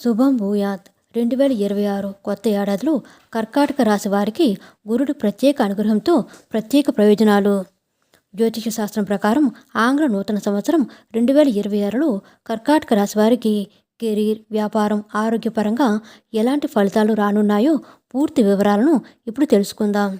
శుభం భూయాత్. రెండు వేల ఇరవై ఆరు కొత్త ఏడాదిలో కర్కాటక రాశి వారికి గురుడు ప్రత్యేక అనుగ్రహంతో ప్రత్యేక ప్రయోజనాలు. జ్యోతిష శాస్త్రం ప్రకారం ఆంగ్ల నూతన సంవత్సరం రెండు వేల ఇరవై ఆరులో కర్కాటక రాశి వారికి కెరీర్ వ్యాపారం ఆరోగ్యపరంగా ఎలాంటి ఫలితాలు రానున్నాయో పూర్తి వివరాలను ఇప్పుడు తెలుసుకుందాం.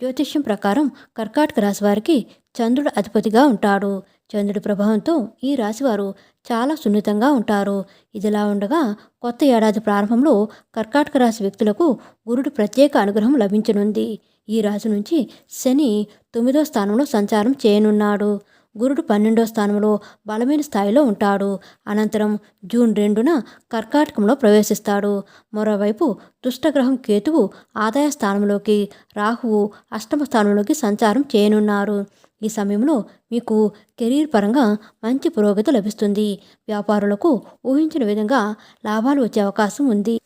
జ్యోతిష్యం ప్రకారం కర్కాటక రాశి వారికి చంద్రుడు అధిపతిగా ఉంటాడు. చంద్రుడి ప్రభావంతో ఈ రాశివారు చాలా సున్నితంగా ఉంటారు. ఇదిలా ఉండగా కొత్త ఏడాది ప్రారంభంలో కర్కాటక రాశి వ్యక్తులకు గురుడు ప్రత్యేక అనుగ్రహం లభించనుంది. ఈ రాశి నుంచి శని తొమ్మిదో స్థానంలో సంచారం చేయనున్నాడు. గురుడు పన్నెండో స్థానంలో బలమైన స్థాయిలో ఉంటాడు. అనంతరం జూన్ రెండున కర్కాటకంలో ప్రవేశిస్తాడు. మరోవైపు దుష్టగ్రహం కేతువు ఆదాయ స్థానంలోకి రాహువు అష్టమ స్థానంలోకి సంచారం చేయనున్నారు. ఈ సమయంలో మీకు కెరీర్ పరంగా మంచి పురోగతి లభిస్తుంది. వ్యాపారులకు ఊహించిన విధంగా లాభాలు వచ్చే అవకాశం ఉంది.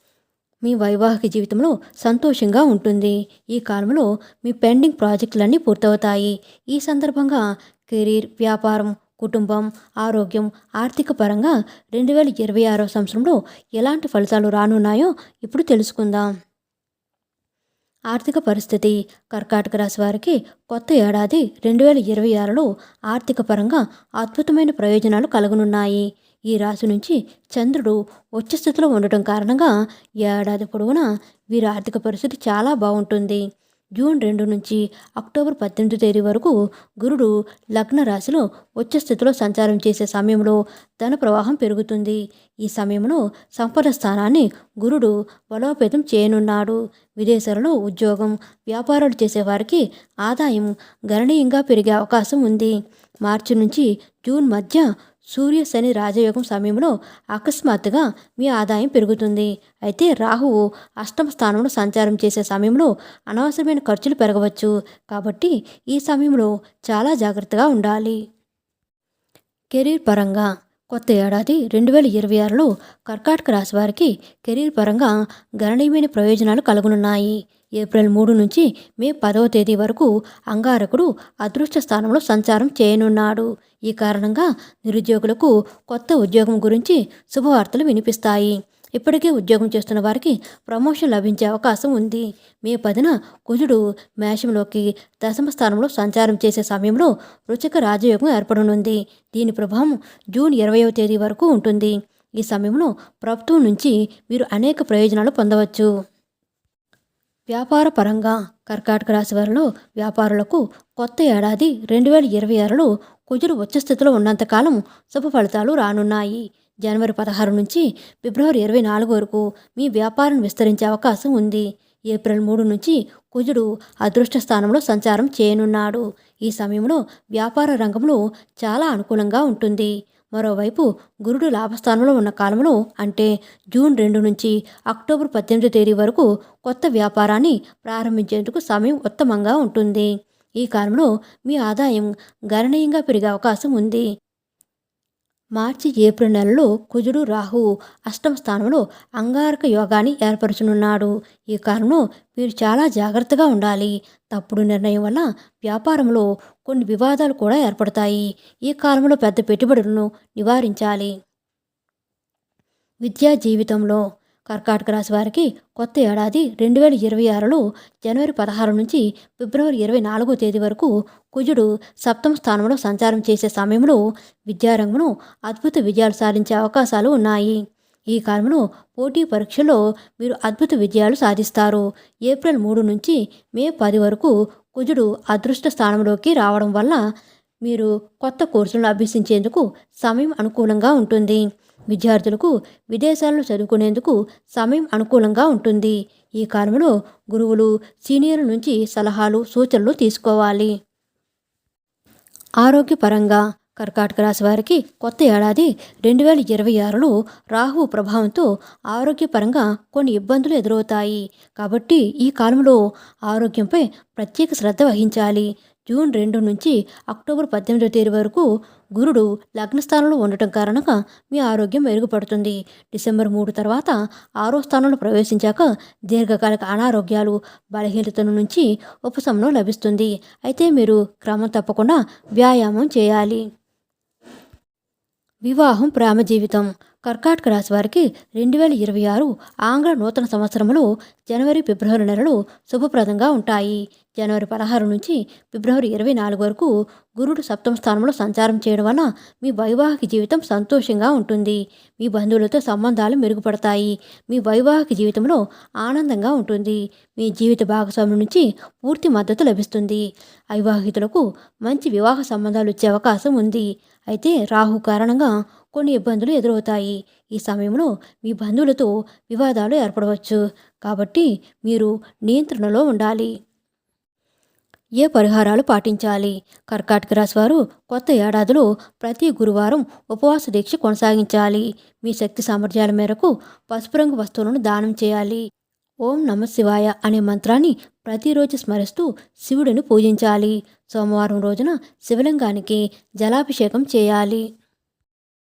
మీ వైవాహిక జీవితంలో సంతోషంగా ఉంటుంది. ఈ కాలంలో మీ పెండింగ్ ప్రాజెక్టులన్నీ పూర్తవుతాయి. ఈ సందర్భంగా కెరీర్ వ్యాపారం కుటుంబం ఆరోగ్యం ఆర్థిక పరంగా రెండు వేల ఇరవై ఆరో సంవత్సరంలో ఎలాంటి ఫలితాలు రానున్నాయో ఇప్పుడు తెలుసుకుందాం. ఆర్థిక పరిస్థితి. కర్కాటక రాశి వారికి కొత్త ఏడాది రెండు వేల ఇరవై ఆరులో ఆర్థిక పరంగా అద్భుతమైన ప్రయోజనాలు కలగనున్నాయి. ఈ రాశి నుంచి చంద్రుడు ఉచ్చ స్థితిలో ఉండటం కారణంగా ఏడాది పొడవునా వీరి ఆర్థిక పరిస్థితి చాలా బాగుంటుంది. జూన్ రెండు నుంచి అక్టోబర్ పద్దెనిమిది తేదీ వరకు గురుడు లగ్న రాశిలో ఉచ్చ స్థితిలో సంచారం చేసే సమయంలో ధన ప్రవాహం పెరుగుతుంది. ఈ సమయంలో సంపద స్థానాన్ని గురుడు బలోపేతం చేయనున్నాడు. విదేశాలలో ఉద్యోగం వ్యాపారాలు చేసేవారికి ఆదాయం గణనీయంగా పెరిగే అవకాశం ఉంది. మార్చి నుంచి జూన్ మధ్య సూర్య శని రాజయోగం సమయంలో అకస్మాత్తుగా మీ ఆదాయం పెరుగుతుంది. అయితే రాహువు అష్టమ స్థానంలో సంచారం చేసే సమయంలో అనవసరమైన ఖర్చులు పెరగవచ్చు. కాబట్టి ఈ సమయంలో చాలా జాగ్రత్తగా ఉండాలి. కెరీర్ పరంగా కొత్త ఏడాది రెండు వేల ఇరవై ఆరులో కర్కాటక రాశి వారికి కెరీర్ పరంగా గణనీయమైన ప్రయోజనాలు కలుగునున్నాయి. ఏప్రిల్ మూడు నుంచి మే పదవ తేదీ వరకు అంగారకుడు అదృష్ట స్థానంలో సంచారం చేయనున్నాడు. ఈ కారణంగా నిరుద్యోగులకు కొత్త ఉద్యోగం గురించి శుభవార్తలు వినిపిస్తాయి. ఇప్పటికే ఉద్యోగం చేస్తున్న వారికి ప్రమోషన్ లభించే అవకాశం ఉంది. మే పదిన కుజుడు మేషంలోకి దశమ స్థానంలో సంచారం చేసే సమయంలో రుచిక రాజయోగం ఏర్పడనుంది. దీని ప్రభావం జూన్ ఇరవయవ తేదీ వరకు ఉంటుంది. ఈ సమయంలో ప్రభుత్వం నుంచి మీరు అనేక ప్రయోజనాలు పొందవచ్చు. వ్యాపార పరంగా కర్కాటక రాశి వారిలో వ్యాపారులకు కొత్త ఏడాది రెండు వేల ఇరవై ఆరులో కుజుడు ఉచ్చస్థితిలో ఉన్నంతకాలం శుభ ఫలితాలు రానున్నాయి. జనవరి పదహారు నుంచి ఫిబ్రవరి ఇరవై నాలుగు వరకు మీ వ్యాపారం విస్తరించే అవకాశం ఉంది. ఏప్రిల్ మూడు నుంచి కుజుడు అదృష్ట స్థానంలో సంచారం చేయనున్నాడు. ఈ సమయంలో వ్యాపార రంగంలో చాలా అనుకూలంగా ఉంటుంది. మరోవైపు గురుడు లాభస్థానంలో ఉన్న కాలంలో అంటే జూన్ రెండు నుంచి అక్టోబర్ పద్దెనిమిది తేదీ వరకు కొత్త వ్యాపారాన్ని ప్రారంభించేందుకు సమయం ఉత్తమంగా ఉంటుంది. ఈ కాలంలో మీ ఆదాయం గణనీయంగా పెరిగే అవకాశం ఉంది. మార్చి ఏప్రిల్ నెలలో కుజుడు రాహువు అష్టమ స్థానంలో అంగారక యోగాన్ని ఏర్పరచనున్నాడు. ఈ కారణం మీరు చాలా జాగ్రత్తగా ఉండాలి. తప్పుడు నిర్ణయం వల్ల వ్యాపారంలో కొన్ని వివాదాలు కూడా ఏర్పడతాయి. ఈ కాలంలో పెద్ద పెట్టుబడులను నివారించాలి. విద్యా జీవితంలో కర్కాటక రాశి వారికి కొత్త ఏడాది రెండు వేల ఇరవై ఆరులో జనవరి పదహారు నుంచి ఫిబ్రవరి ఇరవై నాలుగో తేదీ వరకు కుజుడు సప్తమ స్థానంలో సంచారం చేసే సమయంలో విద్యారంగంలో అద్భుత విజయాలు సాధించే అవకాశాలు ఉన్నాయి. ఈ కాలంలో పోటీ పరీక్షలో మీరు అద్భుత విజయాలు సాధిస్తారు. ఏప్రిల్ మూడు నుంచి మే పది వరకు కుజుడు అదృష్ట స్థానంలోకి రావడం వల్ల మీరు కొత్త కోర్సులను అభ్యసించేందుకు సమయం అనుకూలంగా ఉంటుంది. విద్యార్థులకు విదేశాల్లో చదువుకునేందుకు సమయం అనుకూలంగా ఉంటుంది. ఈ కాలంలో గురువులు సీనియర్ల నుంచి సలహాలు సూచనలు తీసుకోవాలి. ఆరోగ్యపరంగా కర్కాటక రాశి వారికి కొత్త ఏడాది రెండు వేల ఇరవై ఆరులో రాహువు ప్రభావంతో ఆరోగ్యపరంగా కొన్ని ఇబ్బందులు ఎదురవుతాయి. కాబట్టి ఈ కాలంలో ఆరోగ్యంపై ప్రత్యేక శ్రద్ధ వహించాలి. జూన్ రెండు నుంచి అక్టోబర్ పద్దెనిమిదో తేదీ వరకు గురుడు లగ్నస్థానంలో ఉండటం కారణంగా మీ ఆరోగ్యం మెరుగుపడుతుంది. డిసెంబర్ మూడు తర్వాత ఆరో స్థానంలో ప్రవేశించాక దీర్ఘకాలిక అనారోగ్యాలు బలహీనతల నుంచి ఉపశమనం లభిస్తుంది. అయితే మీరు క్రమం తప్పకుండా వ్యాయామం చేయాలి. వివాహం ప్రేమ జీవితం. కర్కాటక రాశి వారికి రెండు వేల ఇరవై ఆరు ఆంగ్ల నూతన సంవత్సరంలో జనవరి ఫిబ్రవరి నెలలు శుభప్రదంగా ఉంటాయి. జనవరి పదహారు నుంచి ఫిబ్రవరి ఇరవై నాలుగు వరకు గురుడు సప్తమ స్థానంలో సంచారం చేయడం వలన మీ వైవాహిక జీవితం సంతోషంగా ఉంటుంది. మీ బంధువులతో సంబంధాలు మెరుగుపడతాయి. మీ వైవాహిక జీవితంలో ఆనందంగా ఉంటుంది. మీ జీవిత భాగస్వామి నుంచి పూర్తి మద్దతు లభిస్తుంది. అవివాహితులకు మంచి వివాహ సంబంధాలు వచ్చే అవకాశం ఉంది. అయితే రాహు కారణంగా కొన్ని ఇబ్బందులు ఎదురవుతాయి. ఈ సమయంలో మీ బంధువులతో వివాదాలు ఏర్పడవచ్చు. కాబట్టి మీరు నియంత్రణలో ఉండాలి. ఏ పరిహారాలు పాటించాలి? కర్కాటక రాశి వారు కొత్త ఏడాదిలో ప్రతి గురువారం ఉపవాస దీక్ష కొనసాగించాలి. మీ శక్తి సామర్థ్యాల మేరకు పసుపు రంగు వస్తువులను దానం చేయాలి. ఓం నమ శివాయ అనే మంత్రాన్ని ప్రతిరోజు స్మరిస్తూ శివుడిని పూజించాలి. సోమవారం రోజున శివలింగానికి జలాభిషేకం చేయాలి.